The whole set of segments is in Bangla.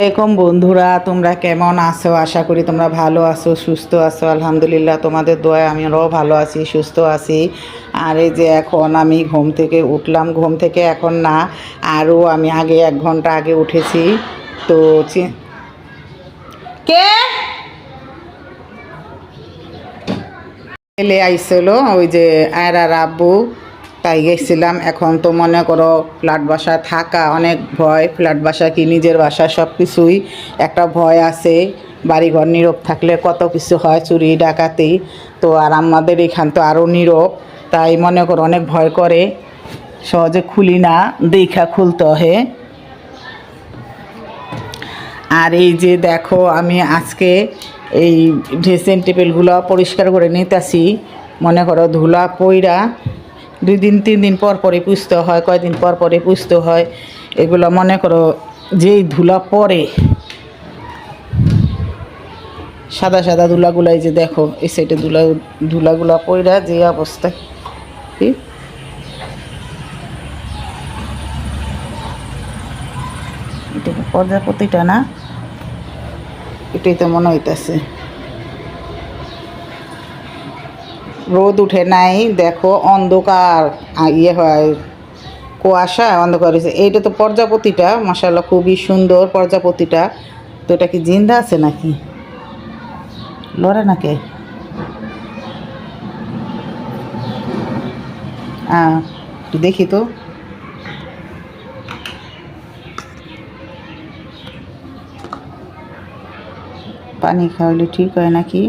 এরকম বন্ধুরা, তোমরা কেমন আছো? আশা করি তোমরা ভালো আছো, সুস্থ আছো। আলহামদুলিল্লাহ, তোমাদের দোয়ায় আমরাও ভালো আছি, সুস্থ আছি। আর এই যে এখন আমি ঘুম থেকে উঠলাম, ঘুম থেকে এখন না, আরও আমি আগে এক ঘণ্টা আগে উঠেছি। তো কে? ছেলে আইছিল ওই যে আয়রা আব্বু। তাই গেছিলাম। এখন তো মনে করো ফ্ল্যাট বাসা থাকা অনেক ভয়। ফ্ল্যাট বাসা কি নিজের বাসা? সব কিছুই একটা ভয় আছে। বাড়িঘর নীরব থাকলে কত কিছু হয় চুরি, ডাকাতি। তো আর আমাদের এখান তো আরও নীরব। তাই মনে করো অনেক ভয় করে। সহজে খুলি না, দেখা খুলতে হয়। আর এই যে দেখো, আমি আজকে এই ড্রেসিং টেবিলগুলো পরিষ্কার করে নিতেছি। মনে করো ধুলা পইরা দুই দিন, তিন দিন পর পরে পুষতে হয়, কয়দিন পর পরে পুষতে হয়, এগুলো মনে করো যেই ধুলা পরে, সাদা সাদা ধুলাগুলাই যে দেখো, এই সাইডে ধুলা, ধুলাগুলা পইরা যে অবস্থায়, কি? প্রজাপতিটা না, এটাই তো মনে হইতেছে। রোদ উঠে নাই, দেখো অন্ধকার। ইয়ে হয়, কুয়াশা, অন্ধকার হয়েছে এইটা তো প্রজাপতিটা মাসাল্লাহ খুবই সুন্দর প্রজাপতিটা। তো এটা কি জিন্দা আছে নাকি? লড়ে নাকি? হ্যাঁ একটু দেখি তো। পানি খাওয়ালে ঠিক হয় নাকি?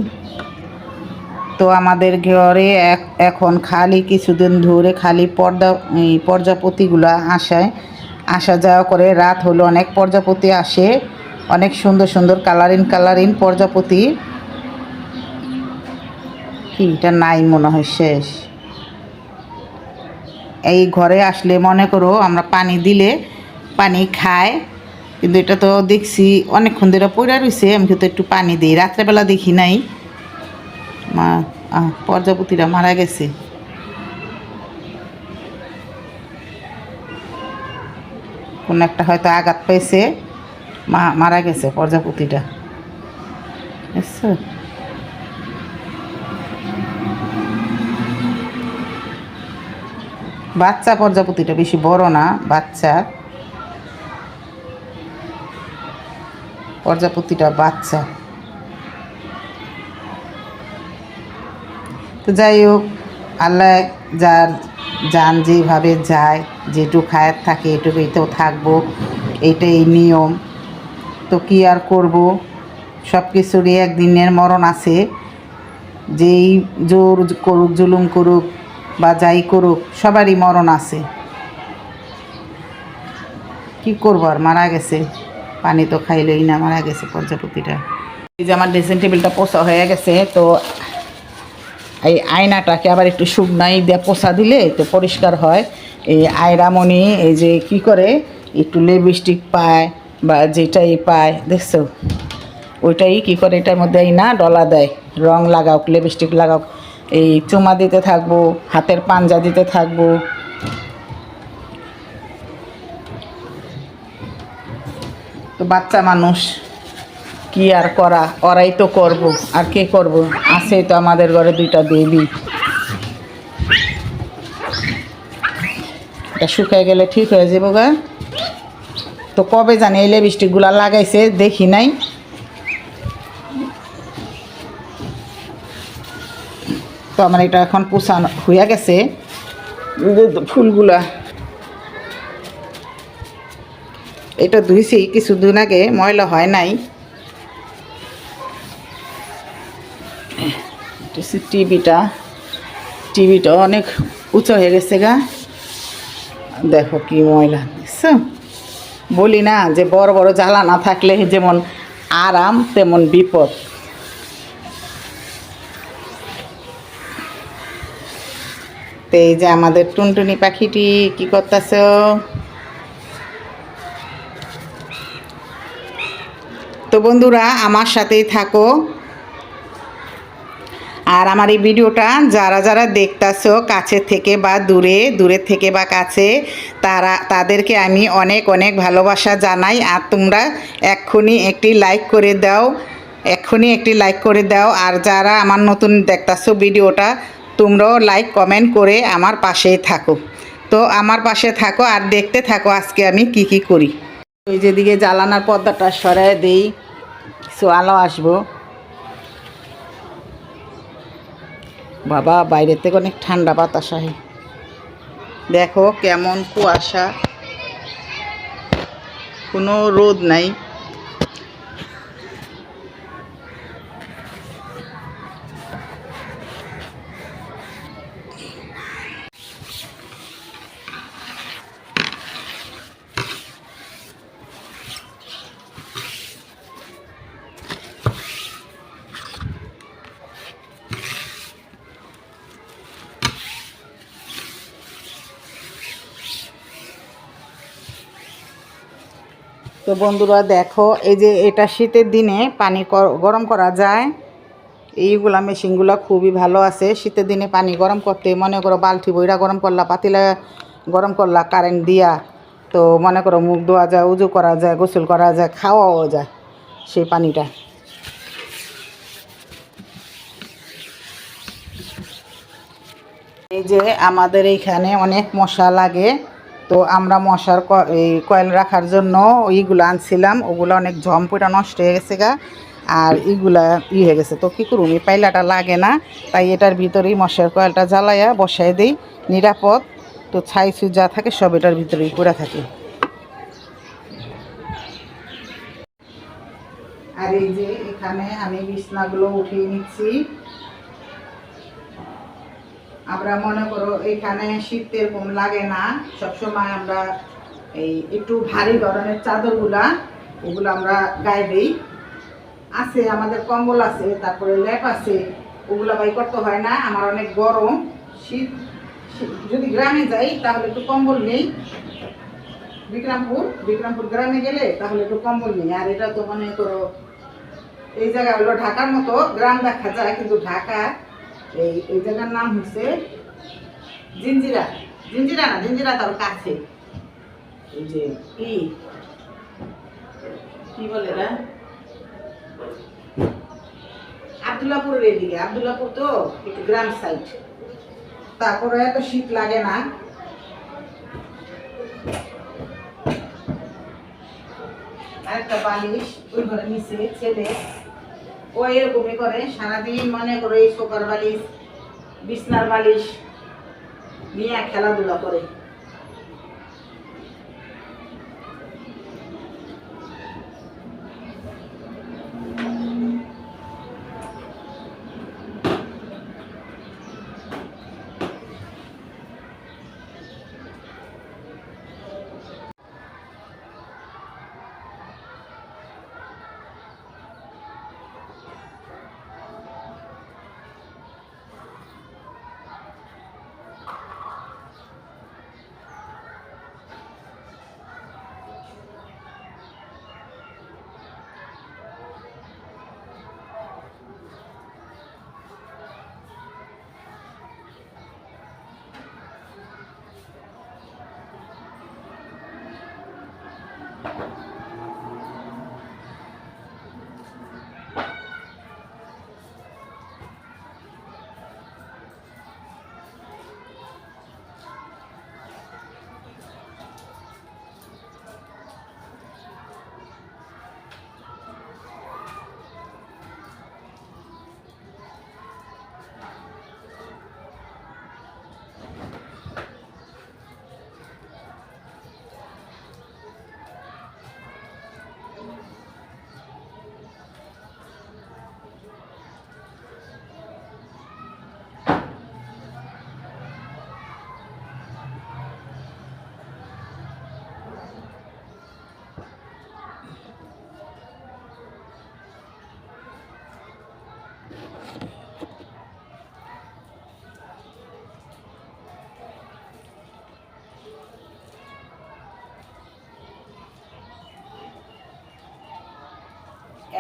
তো আমাদের ঘরে এখন খালি কিছুদিন ধরে খালি পর্দা, এই প্রজাপতিগুলো আসায়, আসা যাওয়া করে রাত হলো, অনেক প্রজাপতি আসে, অনেক সুন্দর সুন্দর কালারিং কালারিং প্রজাপতি। কি, এটা নাই মনে হয়, শেষ। এই ঘরে আসলে মনে করো আমরা পানি দিলে পানি খায়, কিন্তু এটা তো দেখছি অনেকক্ষণ ধরে পড়ে রয়েছে আমি কিন্তু একটু পানি দিই। রাত্রেবেলা দেখি নাই। মা প্রজাপতিরা মারা গেছে। কোন একটা হয়তো আঘাত পেয়েছে, মা, মারা গেছে প্রজাপতিটা। বাচ্চা প্রজাপতিটা বেশি বড় না, বাচ্চা। প্রজাপতিটা বাচ্চা। তো যাই হোক, আল্লাহ যার যান যেভাবে যায়, যেটুকু খায়াত থাকে এটুকুই তো থাকব এইটাই নিয়ম। তো কি আর করব? সব কিছুরই একদিনের মরণ আছে। যেই জোর করুক, জুলুম করুক বা যাই করুক, সবারই মরণ আছে। কি করব আর? মারা গেছে। পানি তো খাইলেই না, মারা গেছে প্রজাপতিটা এই যে আমার ড্রেসিং টেবিলটা পোষা হয়ে গেছে, তো এই আয়নাটাকে আবার একটু শুকনাই দিয়ে পোষা দিলে তো পরিষ্কার হয়। এই আয়রামণি, এই যে কি করে, একটু লিপস্টিক পায় বা যেটাই পায়, দেখছ? ওইটাই কি করে, এটার মধ্যে এই না ডলা দেয়, রং লাগাও লিপস্টিক লাগাও। এই চুমা দিতে থাকব, হাতের পাঞ্জা দিতে থাকব। তো বাচ্চা মানুষ। কি আর করা? ওরাই তো করব। আর কে করব? আছে তো আমাদের ঘরে দুইটা বেবি এটা শুকায় গেলে ঠিক হয়ে যাব গা। তো কবে জানি এই লিপস্টিকগুলো লাগাইছে, দেখি নাই। তো আমার এটা এখন পোষানো হইয়া গেছে। ফুলগুলা। এটা ধুইছি, কিছুদিন আগে ময়লা হয় নাই। টিভিটা। টিভিটা অনেক উঁচু হয়ে গেছে গা। দেখো কি ময়লা বলি না যে বড় বড় জ্বালা না থাকলে যেমন আরাম, তেমন বিপদ। তো এই যে আমাদের টুনটুনি পাখিটি কি করতেছ? তো বন্ধুরা, আমার সাথেই থাকো। আর আমার এই ভিডিওটা যারা যারা দেখতাছো কাছে থেকে বা দূরে দূরে থেকে বা কাছে, তারা, তাদেরকে আমি অনেক অনেক ভালোবাসা জানাই। আর তোমরা এক্ষুনি একটি লাইক করে দাও, এক্ষুনি একটি লাইক করে দাও। আর যারা আমার নতুন দেখতাছো ভিডিওটা, তোমরাও লাইক, কমেন্ট করে আমার পাশেই থাকো। তো আমার পাশে থাকো আর দেখতে থাকো আজকে আমি কি কি করি। ওই যেদিকে জ্বালানার পর্দাটা সরাই দিই কিছু আলো আসব। বাবা বাইরের থেকে অনেক ঠান্ডা বাতাস আহে। দেখো কেমন কুয়াশা। কোনো রোদ নাই। তো বন্ধুরা দেখো, এই যে এটা শীতের দিনে পানি গরম করা যায়। এইগুলা মেশিনগুলো খুবই ভালো আছে। শীতের দিনে পানি গরম করতে মনে করো বালতি বইরা গরম করলা, পাতিলা গরম করলা কারেন্ট দিয়া। তো মনে করো মুখ ধোয়া যায়, উজু করা যায়, গোসল করা যায়, খাওয়াও যায় সেই পানিটা। এই যে আমাদের এইখানে অনেক মশা লাগে। তো আমরা মশার এই কয়েল রাখার জন্য ওইগুলো আনছিলাম, ওগুলো অনেক ঝম ঝমপুটা নষ্ট হয়ে গেছে গা, আর এইগুলা ই হয়ে গেছে। তো কী করুম, এই পাইলাটা লাগে না, তাই এটার ভিতরেই মশার কয়েলটা জ্বালাইয়া বসাই দিই, নিরাপদ। তো ছাই ছুই যা থাকে সব এটার ভিতরেই করে থাকে। আর এই যে এখানে আমি বিছনাগুলো উঠিয়ে নিচ্ছি। আমরা মনে করো এখানে শীত এরকম লাগে না। সবসময় আমরা এই একটু ভারী ধরনের চাদরগুলা, ওগুলো আমরা গায়ে দিই। আছে, আমাদের কম্বল আছে, তারপরে ল্যাপ আছে, ওগুলো বাই করতে হয় না, আমার অনেক গরম। শীত, শীত- যদি গ্রামে যাই তাহলে একটু কম্বল নেই। বিক্রমপুর বিক্রমপুর গ্রামে গেলে তাহলে একটু কম্বল নেই। আর এটা তো মনে করো, এই জায়গা হলো ঢাকার মতো, গ্রাম দেখা যায়, কিন্তু ঢাকা এই এই জায়গার নাম হচ্ছে জিঞ্জিরা জিঞ্জিরা না জিঞ্জিরা তার কাছে। এই যে, কি? বলে এরা আবদুল্লাপুরের এদিকে, আবদুল্লাপুর তো একটু গ্রাম সাইড তারপরে এত শীত লাগে না। আরেকটা বালিশ ওই ঘরে নিচে, ছেলে। ও এরকমই করে সারাদিন মনে করে সোকার বালিশ বিছনার বালিশ নিয়ে খেলাধুলা করে।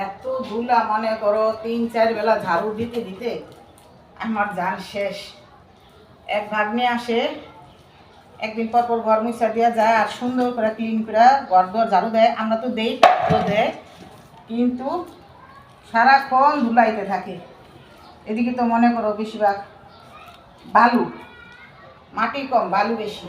এত ধুলা মনে করো, তিন, চার বেলা ঝাড়ু দিতে দিতে আমার যান শেষ। এক ভাগ নিয়ে আসে, একদিন পর পর ঘর মুছা দেওয়া যায় আর সুন্দর করে ক্লিন করে ঘর দর ঝাড়ু দেয়। আমরা তো দেই তো দেয়, কিন্তু সারাক্ষণ ধুলাইতে থাকে। এদিকে তো মনে করো বেশিরভাগ বালু, মাটি কম, বালু বেশি।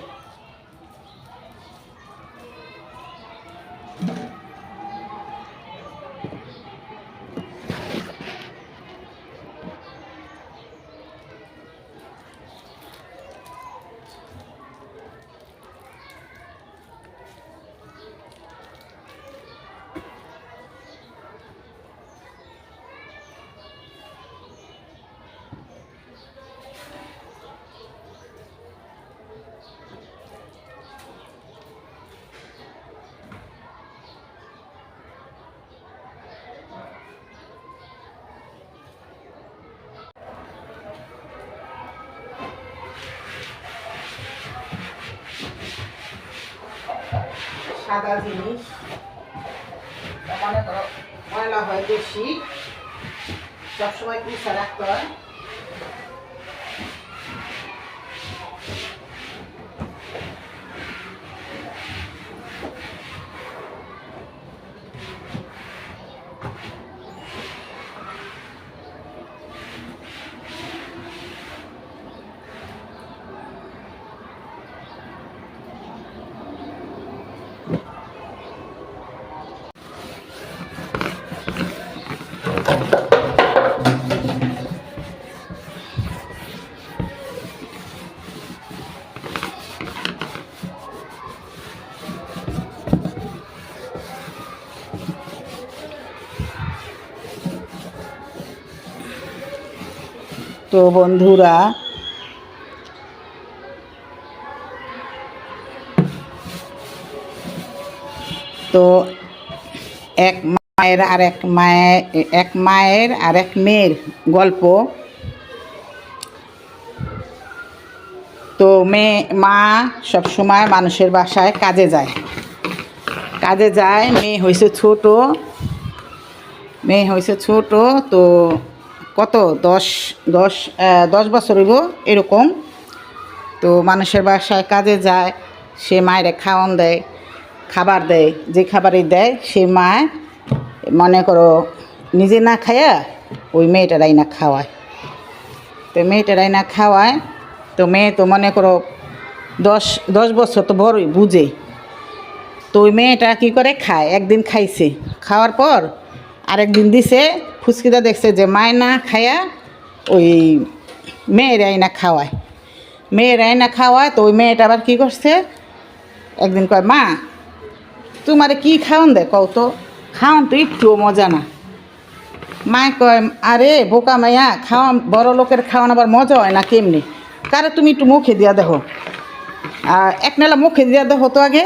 সাদা জিনিস। মনে করো ময়লা হয় বেশি। সবসময় কি রাখতে হয় তো বন্ধুরা, তো এক মায়ের আর এক মায়ের এক মায়ের আর এক মেয়ের গল্প। তো মেয়ে, মা সবসময় মানুষের বাসায় কাজে যায়। কাজে যায়, মেয়ে হয়েছে ছোট, মেয়ে হয়েছে ছোট, তো কত? দশ দশ দশ বছর হইব এরকম। তো মানুষের বাসায় কাজে যায়, সে মায়ের খাওয়ান দেয়, খাবার দেয়। যে খাবারই দেয়, সে মা মনে করো নিজে না খায়া ওই মেয়েটারাই না খাওয়ায়। তো মেয়েটারাই না খাওয়ায়, তো মেয়ে তো মনে করো দশ দশ বছর তো বড়ই, বুঝে। তো ওই মেয়েটা কী করে খায়? একদিন খাইছে। খাওয়ার পর আরেকদিন দিছে ফুচকিটা দেখছে যে মায় না খায়া ওই মেয়েরাই না খাওয়ায়। মেয়েরাই না খাওয়ায় তো ওই মেয়েটা আবার কী করছে? একদিন কয়, মা, তোমারে কি খাওয়ান দে? কও তো, খাওয়ান তো একটুও মজা না। মায় কয়, আরে বোকা মাইয়া খাওয়া বড় লোকের খাওয়ান আবার মজা হয় না কেমনি? কারে তুমি একটু মুখে দিয়া দেখো। আর এক নালা মুখে দিয়া দেখো তো আগে,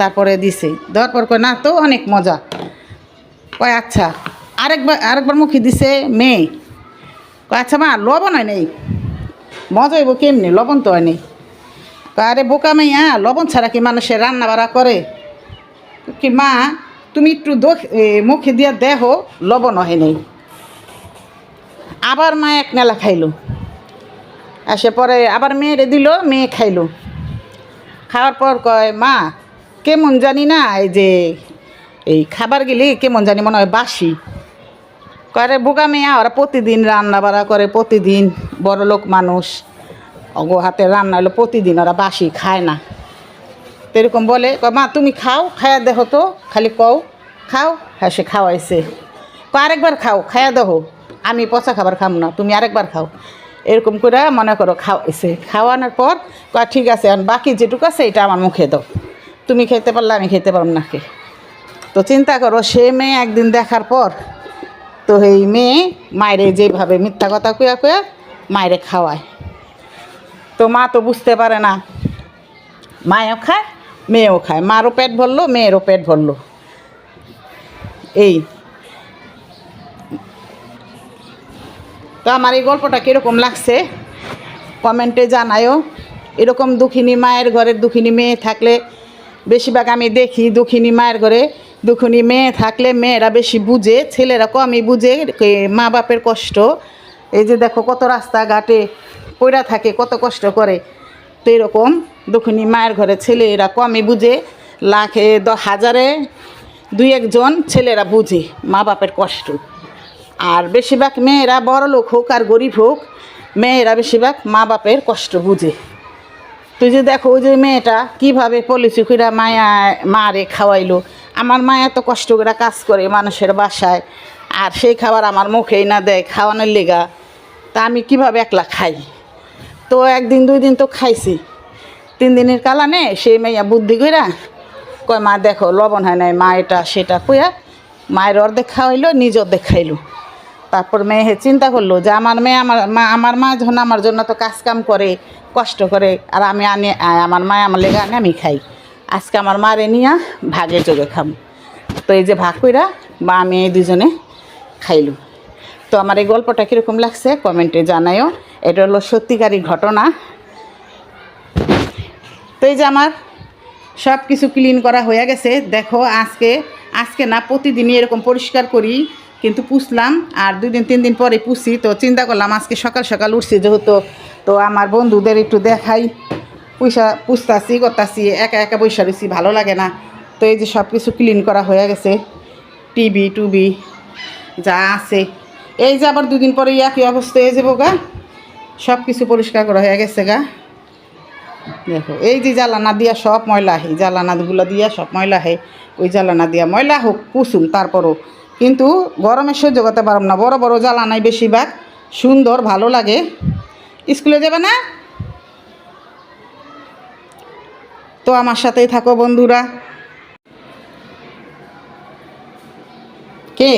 তারপরে দিছে। দেওয়ার পর কয়, না, তো অনেক মজা। কয় আচ্ছা। আরেকবার আরেকবার মুখে দিছে মেয়ে। আচ্ছা মা লবণ হয় নেই? মজা হইব কেমনি? লবণ তো হয় নেই কয়, আরে বোকা মাইয়া লবণ ছাড়া কি মানুষের রান্না বাড়া করে? কি মা তুমি একটু মুখে দিয়া দেহ লবণ হয় নেই। আবার মা এক নেলা খাইলো। আসে পরে আবার মেয়েরে দিল মেয়ে খাইলো। খাওয়ার পর কয় মা কেমন জানি না এই যে এই খাবার গেলে কেমন জানি মনে হয় বাসি। করে বোকা মেয়া ওরা প্রতিদিন রান্না বাড়া করে প্রতিদিন বড় লোক মানুষ। অগো হাতে রান্না হলো প্রতিদিন ওরা বাসি খায় না। তো এরকম বলে মা তুমি খাও খায়া দেখো তো খালি কও খাও। হ্যাঁ সে খাওয়াইছে। কয়, আরেকবার খাও খায়া দেখো আমি পচা খাবার খাম না তুমি আরেকবার খাও। এরকম করে মনে করো খাওয়াইছে। খাওয়ানোর পর কয় ঠিক আছে আর বাকি যেটুকু আছে এটা আমার মুখে দাও। তুমি খেতে পারলে আমি খেতে পারব না কে তো চিন্তা করো সে মেয়ে একদিন দেখার পর তো এই মেয়ে মায়েরে যেভাবে মিথ্যা কথা কুয়া কুয়া মায়েরে খাওয়ায়। তো মা তো বুঝতে পারে না, মায়েও খায়, মেয়েও খায়, মারও পেট ভরলো, মেয়েরও পেট ভরলো। এই। তো আমার এই গল্পটা কীরকম লাগছে? কমেন্টে জানায়ও। এরকম দুঃখিনী মায়ের ঘরের দুঃখিনী মেয়ে থাকলে বেশিরভাগ আমি দেখি দুঃখিনী মায়ের ঘরে দুঃখিনী মেয়ে থাকলে মেয়েরা বেশি বুঝে, ছেলেরা কমই বুঝে মা বাপের কষ্ট। এই যে দেখো কত রাস্তাঘাটে পইরা থাকে, কত কষ্ট করে। তো এরকম দক্ষিণী মায়ের ঘরে ছেলেরা কমই বুঝে, লাখে দ হাজারে দুই একজন ছেলেরা বুঝে মা বাপের কষ্ট। আর বেশিরভাগ মেয়েরা বড় লোক হোক আর গরিব হোক, মেয়েরা বেশিরভাগ মা বাপের কষ্ট বুঝে। তুই যে দেখো, ওই যে মেয়েটা কীভাবে পলিসি করে মায়া, মারে খাওয়াইলো। আমার মা এত কষ্ট করে কাজ করে মানুষের বাসায়, আর সেই খাবার আমার মুখেই না দেয়, খাওয়ানোর লেগা। তা আমি কীভাবে একলা খাই? তো একদিন, দুই দিন তো খাইছি। তিন দিনের কালানে সেই মেয়া বুদ্ধি কইরা কয়, মা, দেখো, লবণ হয় নাই, মা এটা, সেটা কইয়া মায়ের অর্ধেক খাওয়াইলো, নিজ অর্ধেক খাইলো। তারপর মেয়ে চিন্তা করল যে, আমার মেয়ে, আমার মা আমার মা যখন আমার জন্য তো কাজ কাম করে, কষ্ট করে, আর আমি আনি আমার মা আমার লেগে আনে, আমি খাই। আজকে আমার মারে নিয়া ভাগে যোগে খাম। তো এই যে ভাগ কইরা আমি এই দুজনে খাইলু। তো আমার এই গল্পটা কীরকম লাগছে কমেন্টে জানাইও। এটা হলো সত্যিকারী ঘটনা। তো এই যে আমার সব কিছু ক্লিন করা হয়ে গেছে। দেখো, আজকে আজকে না, প্রতিদিনই এরকম পরিষ্কার করি, কিন্তু পুষলাম। আর দুই দিন, তিন দিন পরে পুষি। তো চিন্তা করলাম আজকে সকাল সকাল উঠছি যেহেতু। তো আমার বন্ধুদের একটু দেখাই। পয়সা পুষতাছি, করতাছি, একা একা বৈশা রয়েছি ভালো লাগে না। তো এই যে সব কিছু ক্লিন করা হয়ে গেছে টিভি টুবি, যা আছে। এই যে আবার দুদিন পরে একই অবস্থা হয়ে যাব গা। সব কিছু পরিষ্কার করা হয়ে গেছে গা। দেখো, এই যে জ্বালানা দিয়া সব ময়লা হে জ্বালানাগুলো দিয়া সব ময়লা হে ওই জ্বালানা দিয়া ময়লা হোক কুসুম তারপরও। কিন্তু গরমে সহ্য করতে পারব না, বড় বড় জ্বালানাই বেশিরভাগ। সুন্দর, ভালো লাগে। স্কুলে যাবে না? তো আমার সাথেই থাকো বন্ধুরা। কে?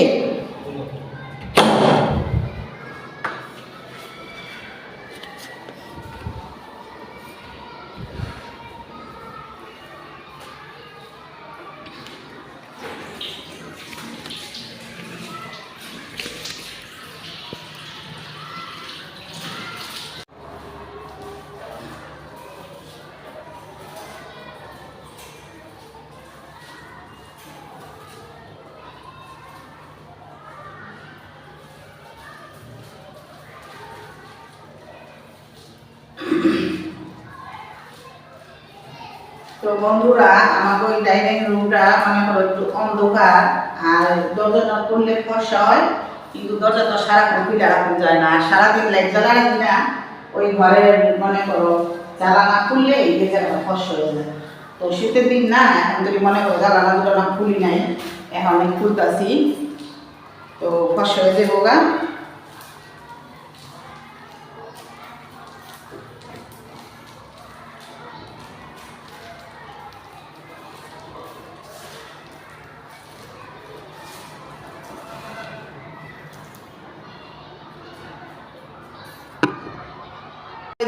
তো বন্ধুরা, আমাকে ওই ডাইনিং রুমটা মনে করো একটু অন্ধকার, আর দরজাটা করলে ফসা হয়, কিন্তু দরজা তো সারাক্ষণ খুলে রাখা যায় না। সারাদিন লাইট জ্বালা রাখি না, ওই ঘরের মনে করো জ্বালানা খুললে এই জায়গাটা ফসা হয়ে যায়। তো শীতের দিন না, এখন যদি মনে করো জ্বালানা দুটো না খুলি নাই, এখন আমি খুলতাছি। তো ফসা হয়ে যাব গা।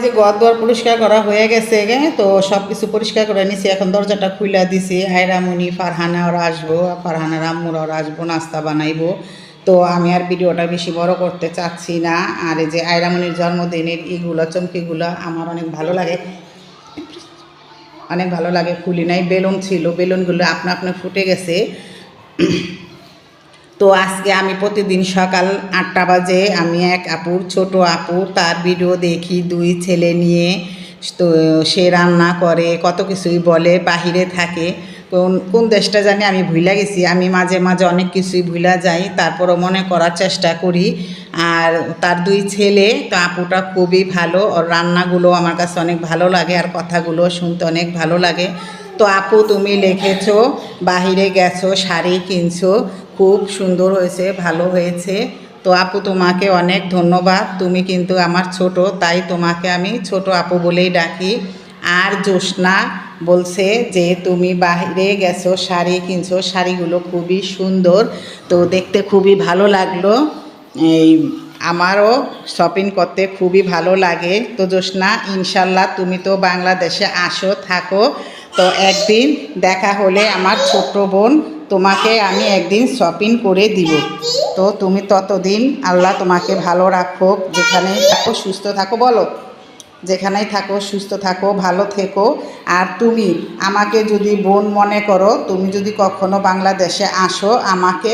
যে ঘর দুয়ার পরিষ্কার করা হয়ে গেছে গে তো সব কিছু পরিষ্কার করে নিছি। এখন দরজাটা খুলে দিছি। আয়রামণি ফারহানা ওরা আসব ফারহানা আম্মুরা ওরা আসব, নাস্তা বানাইবো। তো আমি আর ভিডিওটা বেশি বড় করতে চাচ্ছি না। আর এই যে আয়রামণির জন্মদিনের ইগুলো চমকিগুলো আমার অনেক ভালো লাগে। অনেক ভালো লাগে। খুলি নাই, বেলুন ছিল। বেলুনগুলো আপনা আপনা ফুটে গেছে। তো আজকে আমি প্রতিদিন সকাল আটটা বাজে, আমি এক আপুর ছোট আপু, তার ভিডিও দেখি, দুই ছেলে নিয়ে, তো সে রান্না করে, কত কিছুই বলে, বাহিরে থাকে। কোন কোন দেশটা জানি আমি ভুলা গেছি, আমি মাঝে মাঝে অনেক কিছুই ভুলা যাই, তারপরও মনে করার চেষ্টা করি। আর তার দুই ছেলে, তো আপুটা খুবই ভালো, ওর রান্নাগুলো আমার কাছে অনেক ভালো লাগে, আর কথাগুলো শুনতে অনেক ভালো লাগে। তো আপু তুমি লিখেছো, বাহিরে গেছো, শাড়ি কিনছো, খুব সুন্দর হয়েছে, ভালো হয়েছে। তো আপু তোমাকে অনেক ধন্যবাদ, তুমি কিন্তু আমার ছোট, তাই তোমাকে আমি ছোট আপু বলেই ডাকি। আর জ্যোৎস্না বলছে যে তুমি বাইরে গেছো, শাড়ি কিনছো, শাড়িগুলো খুবই সুন্দর, তো দেখতে খুবই ভালো লাগল। এই আমারও শপিং করতে খুবই ভালো লাগে। তো জ্যোৎস্না, ইনশাল্লাহ তুমি তো বাংলাদেশে আসো, থাকো। তো একদিন দেখা হলে আমার ছোট্ট বোন তোমাকে আমি একদিন শপিং করে দিব। তো তুমি ততদিন আল্লাহ তোমাকে ভালো রাখো যেখানেই থাকো সুস্থ থাকো বলো। যেখানেই থাকো সুস্থ থাকো, ভালো থেকো। আর তুমি আমাকে যদি বোন মনে করো, তুমি যদি কখনো বাংলাদেশে আসো, আমাকে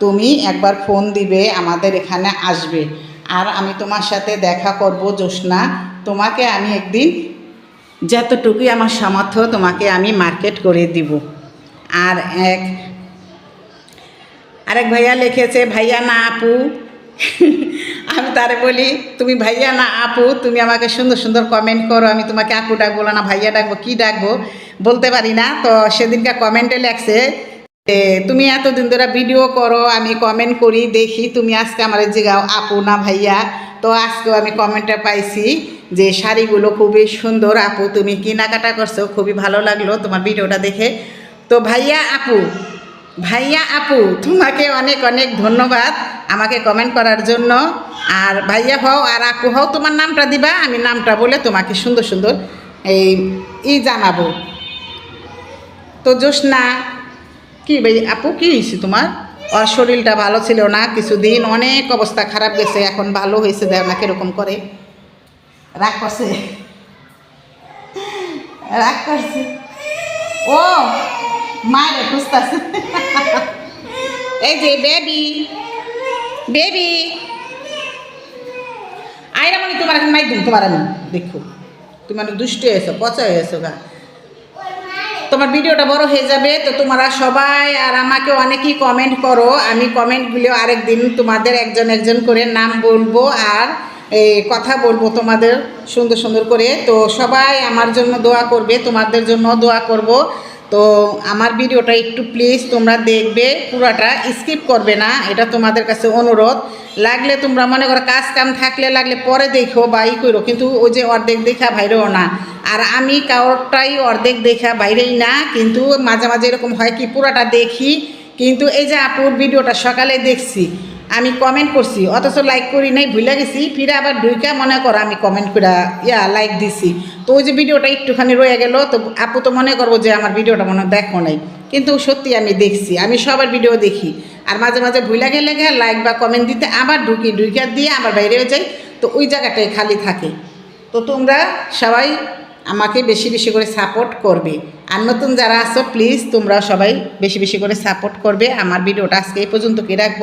তুমি একবার ফোন দিবে, আমাদের এখানে আসবে। আর আমি তোমার সাথে দেখা করব জোসনা তোমাকে আমি একদিন যতটুকুই আমার সামর্থ্য, তোমাকে আমি মার্কেট করে দিব। আর এক, আরেক ভাইয়া লিখেছে, ভাইয়া না আপু। আমি তারে বলি, তুমি ভাইয়া না আপু, তুমি আমাকে সুন্দর সুন্দর কমেন্ট করো। আমি তোমাকে আপু ডাকবো না, ভাইয়া ডাকবো, কি ডাকবো? বলতে পারি না। তো সেদিনকার কমেন্টে লেখছে তুমি এতদিন ধরে ভিডিও করো, আমি কমেন্ট করি, দেখি তুমি আজকে আমার জিগাও, আপু না ভাইয়া? তো আজকেও আমি কমেন্টে পাইছি যে শাড়িগুলো খুবই সুন্দর, আপু তুমি কেনাকাটা করছ, খুবই ভালো লাগল তোমার ভিডিওটা দেখে। তো ভাইয়া আপু ভাইয়া আপু, তোমাকে অনেক অনেক ধন্যবাদ আমাকে কমেন্ট করার জন্য। আর ভাইয়া হও আর আপু হও, তোমার নামটা দিবা, আমি নামটা বলে তোমাকে সুন্দর সুন্দর এই ই জানাব। তো জোসনা কি আপু, কি হয়েছে তোমার? ওর শরীরটা ভালো ছিল না কিছুদিন, অনেক অবস্থা খারাপ গেছে, এখন ভালো হয়েছে দেখ না কীরকম করে। রাগ করছে? রাগ করছে? ও, মায়ের খুঁজতেছে এই যে বেবি বেবি আইরা মানে তোমার এখন নাই দিন, তোমার আমি দেখো। তুমি অনেক দুষ্ট হয়েছো, পচা হয়েছো গা। তোমার ভিডিওটা বড় হয়ে যাবে, তো তোমরা সবাই আর আমাকে অনেকেই কমেন্ট করো। আমি কমেন্টগুলো আরেকদিন তোমাদের একজন একজন করে নাম বলব আর এই কথা বলব তোমাদের সুন্দর সুন্দর করে। তো সবাই আমার জন্য দোয়া করবে, তোমাদের জন্য দোয়া করব। তো আমার ভিডিওটা একটু প্লিজ তোমরা দেখবে, পুরাটা স্কিপ করবে না, এটা তোমাদের কাছে অনুরোধ। লাগলে তোমরা মনে করো কাজ কাম থাকলে লাগলে পরে দেখো বা ই করো, কিন্তু ওই যে অর্ধেক দেখা বাইরেও না। আর আমি কারোরটাই অর্ধেক দেখা বাইরেই না, কিন্তু মাঝে মাঝে এরকম হয় কি পুরাটা দেখি, কিন্তু এই যে আপুর ভিডিওটা সকালে দেখছি আমি কমেন্ট করছি, অথচ লাইক করি নাই, ভুলে গেছি। ফিরে আবার ঢুইকা মনে করো আমি কমেন্ট করে ইয়া লাইক দিছি। তো ওই যে ভিডিওটা একটুখানি রয়ে গেল, তো আপু তো মনে করব যে আমার ভিডিওটা মনে দেখো নাই। কিন্তু সত্যি আমি দেখছি, আমি সবার ভিডিও দেখি। আর মাঝে মাঝে ভুলে গেলে গে লাইক বা কমেন্ট দিতে আবার ঢুকি, ঢুইকা দিয়ে আবার বাইরেও যাই, তো ওই জায়গাটাই খালি থাকে। তো তোমরা সবাই আমাকে বেশি বেশি করে সাপোর্ট করবে। আর নতুন যারা আছো প্লিজ তোমরা সবাই বেশি বেশি করে সাপোর্ট করবে। আমার ভিডিওটা আজকে এই পর্যন্ত কি রাখব।